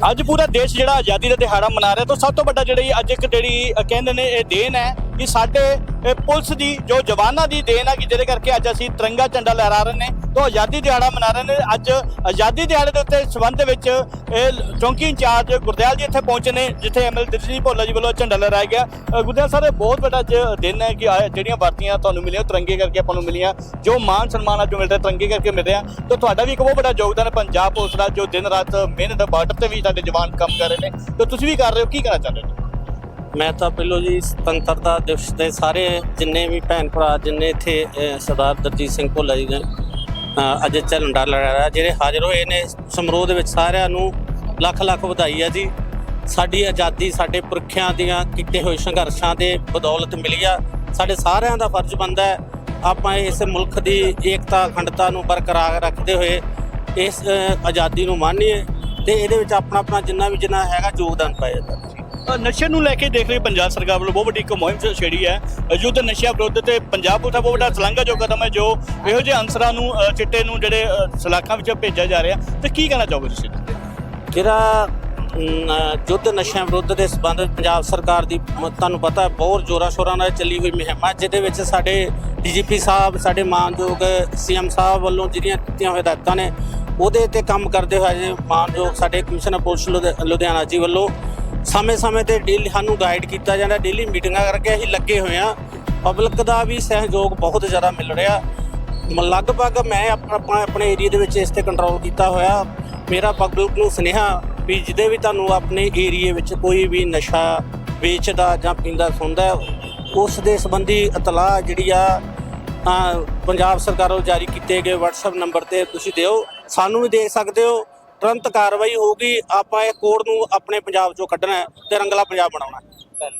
ਅੱਜ ਪੂਰਾ ਦੇਸ਼ ਜਿਹੜਾ ਆਜ਼ਾਦੀ ਦਾ ਦਿਹਾੜਾ ਮਨਾ ਰਿਹਾ, ਤਾਂ ਸਭ ਤੋਂ ਵੱਡਾ ਜਿਹੜੀ ਅੱਜ ਇੱਕ ਜਿਹੜੀ ਕਹਿੰਦੇ ਨੇ, ਇਹ ਦੇਣ ਹੈ ਕਿ ਸਾਡੇ ਪੁਲਿਸ ਦੀ ਜੋ ਜਵਾਨਾਂ ਦੀ ਦੇਣ ਹੈ ਕਿ ਜਿਹਦੇ ਕਰਕੇ ਅੱਜ ਅਸੀਂ ਤਿਰੰਗਾ ਝੰਡਾ ਲਹਿਰਾ ਰਹੇ ਨੇ ਤਾਂ ਆਜ਼ਾਦੀ ਦਿਹਾੜਾ ਮਨਾ ਰਹੇ ਨੇ। ਅੱਜ ਆਜ਼ਾਦੀ ਦਿਹਾੜੇ ਦੇ ਉੱਤੇ ਸਬੰਧ ਵਿੱਚ ਇਹ ਚੌਂਕੀ ਇੰਚਾਰਜ ਗੁਰਦਿਆਲ ਜੀ ਇੱਥੇ ਪਹੁੰਚੇ ਨੇ ਜਿੱਥੇ ਐਮਐਲ ਦਿਲਜੀਤ ਭੋਲਾ ਜੀ ਵੱਲੋਂ ਝੰਡਾ ਲਹਿਰਾਇਆ ਗਿਆ। ਅ, ਸਰ ਬਹੁਤ ਵੱਡਾ ਅੱਜ ਦਿਨ ਹੈ ਕਿ ਜਿਹੜੀਆਂ ਵਰਤੀਆਂ ਤੁਹਾਨੂੰ ਮਿਲੀਆਂ ਤਿਰੰਗੇ ਕਰਕੇ ਆਪਾਂ ਨੂੰ ਮਿਲੀਆਂ ਜੋ ਮਾਨ ਸਨਮਾਨ ਅੱਜ ਮਿਲ ਰਿਹਾ ਤਿਰੰਗੇ ਕਰਕੇ ਮਿਲ ਰਿਹਾ ਤਾਂ ਤੁਹਾਡਾ ਵੀ ਇੱਕ ਬਹੁਤ ਵੱਡਾ ਯੋਗਦਾਨ ਹੈ ਪੰਜਾਬ ਪੁਲਿਸ ਦਾ ਜੋ ਦਿਨ ਰਾਤ ਮਿਹਨਤ ਬਾਰਡਰ ਤੇ ਵੀ ਸਾਡੇ ਜਵਾਨ ਕੰਮ ਕਰ ਰਹੇ ਨੇ। ਤਾਂ ਤੁਸੀਂ ਵੀ ਕਰ ਰਹੇ ਹੋ ਕੀ ਕਰਨਾ ਚਾਹੁੰਦੇ ਹੋ? ਮੈਂ ਤਾਂ ਪਹਿਲਾਂ ਜੀ ਸੁਤੰਤਰਤਾ ਦਿਵਸ ਦੇ ਸਾਰੇ ਜਿੰਨੇ ਵੀ ਭੈਣ ਭਰਾ ਜਿੰਨੇ ਇੱਥੇ ਸਰਦਾਰ ਦਰਜੀਤ ਸਿੰਘ ਭੋਲਾ ਜੀ ਨੇ ਅਹ, ਅੱਜ ਝੰਡਾ ਲਹਿਰਾਇਆ ਜਿਹੜੇ ਹਾਜ਼ਰ ਹੋਏ ਨੇ ਸਮਾਰੋਹ ਦੇ ਵਿੱਚ ਸਾਰਿਆਂ ਨੂੰ ਲੱਖ ਲੱਖ ਵਧਾਈ ਹੈ ਜੀ। ਸਾਡੀ ਆਜ਼ਾਦੀ ਸਾਡੇ ਪੁਰਖਿਆਂ ਦੀਆਂ ਕੀਤੇ ਹੋਏ ਸੰਘਰਸ਼ਾਂ ਦੇ ਬਦੌਲਤ ਮਿਲੀ ਆ। ਸਾਡੇ ਸਾਰਿਆਂ ਦਾ ਫਰਜ਼ ਬਣਦਾ ਹੈ ਆਪਾਂ ਇਸ ਮੁਲਕ ਦੀ ਏਕਤਾ ਅਖੰਡਤਾ ਨੂੰ ਬਰਕਰਾਰ ਰੱਖਦੇ ਹੋਏ ਇਸ ਆਜ਼ਾਦੀ ਨੂੰ ਮਾਣੀਏ ਤੇ ਇਹਦੇ ਵਿੱਚ ਆਪਣਾ ਆਪਣਾ ਜਿੰਨਾ ਵੀ ਜਿੰਨਾ ਹੈਗਾ ਯੋਗਦਾਨ ਪਾਇਆ ਜਾਵੇ। ਨਸ਼ੇ ਨੂੰ ਲੈ ਕੇ ਦੇਖ ਰਹੀ ਪੰਜਾਬ ਸਰਕਾਰ ਵੱਲੋਂ ਬਹੁਤ ਵੱਡੀ ਇੱਕ ਮੁਹਿੰਮ ਛੇੜੀ ਹੈ। ਯੁੱਧ ਨਸ਼ਿਆਂ ਵਿਰੁੱਧ ਤੇ ਪੰਜਾਬ ਪੁਲਿਸ ਦਾ ਬਹੁਤ ਵੱਡਾ ਸਲਾਘਾ ਜੋ ਕਦਮ ਹੈ, ਜੋ ਇਹੋ ਜਿਹੇ ਅਨਸਰਾਂ ਨੂੰ ਚਿੱਟੇ ਨੂੰ ਜਿਹੜੇ ਸਲਾਖਾਂ ਵਿੱਚ ਭੇਜਿਆ ਜਾ ਰਿਹਾ। ਤੇ ਕੀ ਕਹਿਣਾ ਚਾਹੋਗੇ ਤੁਸੀਂ? ਜਿਹੜਾ ਯੁੱਧ ਨਸ਼ਿਆਂ ਵਿਰੁੱਧ ਦੇ ਸਬੰਧ ਪੰਜਾਬ ਸਰਕਾਰ ਦੀ ਤੁਹਾਨੂੰ ਪਤਾ ਬਹੁਤ ਜ਼ੋਰਾਂ ਸ਼ੋਰਾਂ ਨਾਲ ਚੱਲੀ ਹੋਈ ਮੁਹਿੰਮ ਹੈ, ਜਿਹਦੇ ਵਿੱਚ ਸਾਡੇ ਡੀਜੀਪੀ ਸਾਹਿਬ, ਸਾਡੇ ਮਾਨਯੋਗ ਸੀਐਮ ਸਾਹਿਬ ਵੱਲੋਂ ਜਿਹੜੀਆਂ ਦਿੱਤੀਆਂ ਹੋਈਆਂ ਹਦਾਇਤਾਂ ਨੇ, ਉਹਦੇ ਤੇ ਕੰਮ ਕਰਦੇ ਹੋਏ ਮਾਨਯੋਗ ਸਾਡੇ ਕਮਿਸ਼ਨਰ ਪੁਲਿਸ ਲੁਧਿ- ਲੁਧਿਆਣਾ ਜੀ ਵੱਲੋਂ ਸਮੇਂ-ਸਮੇਂ ਤੇ ਡੇਲੀ ਸਾਨੂੰ ਗਾਈਡ ਕੀਤਾ ਜਾਂਦਾ ਡੇਲੀ ਮੀਟਿੰਗਾਂ ਕਰਕੇ ਅਸੀਂ ਲੱਗੇ ਹੋਏ ਆ ਪਬਲਿਕ ਦਾ ਵੀ ਸਹਿਯੋਗ ਬਹੁਤ ਜ਼ਿਆਦਾ ਮਿਲ ਰਿਹਾ। ਮ- ਲਗਭਗ ਮੈਂ ਆਪਣਾ, ਆਪਣੇ ਏਰੀਆ ਦੇ ਵਿੱਚ ਇਸ ਤੇ ਕੰਟਰੋਲ ਕੀਤਾ ਹੋਇਆ। ਮੇਰਾ ਪਬਲਿਕ ਨੂੰ ਸੁਨੇਹਾ ਵੀ ਜਿਹਦੇ ਵੀ ਤੁਹਾਨੂੰ ਆਪਣੇ ਏਰੀਆ ਵਿੱਚ ਕੋਈ ਵੀ ਨਸ਼ਾ ਵੇਚਦਾ ਜਾਂ ਪੀਂਦਾ, ਸੁਣਦਾ, ਉਸ ਦੇ ਸੰਬੰਧੀ ਇਤਲਾਹ ਜਿਹੜੀ ਆ ਪੰਜਾਬ ਸਰਕਾਰ ਵੱਲੋਂ ਜਾਰੀ ਕੀਤੇ ਗਏ WhatsApp ਨੰਬਰ ਤੇ ਤੁਸੀਂ ਦਿਓ। ਸਾਨੂੰ ਵੀ ਦੇ ਸਕਦੇ ਹੋ। ਤੁਰੰਤ ਕਾਰਵਾਈ ਹੋਊਗੀ, ਆਪਾਂ ਇਹ ਕੋੜ ਨੂੰ ਆਪਣੇ ਪੰਜਾਬ ਚੋਂ ਕੱਢਣਾ ਹੈ ਤੇ ਰੰਗਲਾ ਪੰਜਾਬ ਬਣਾਉਣਾ ਹੈ।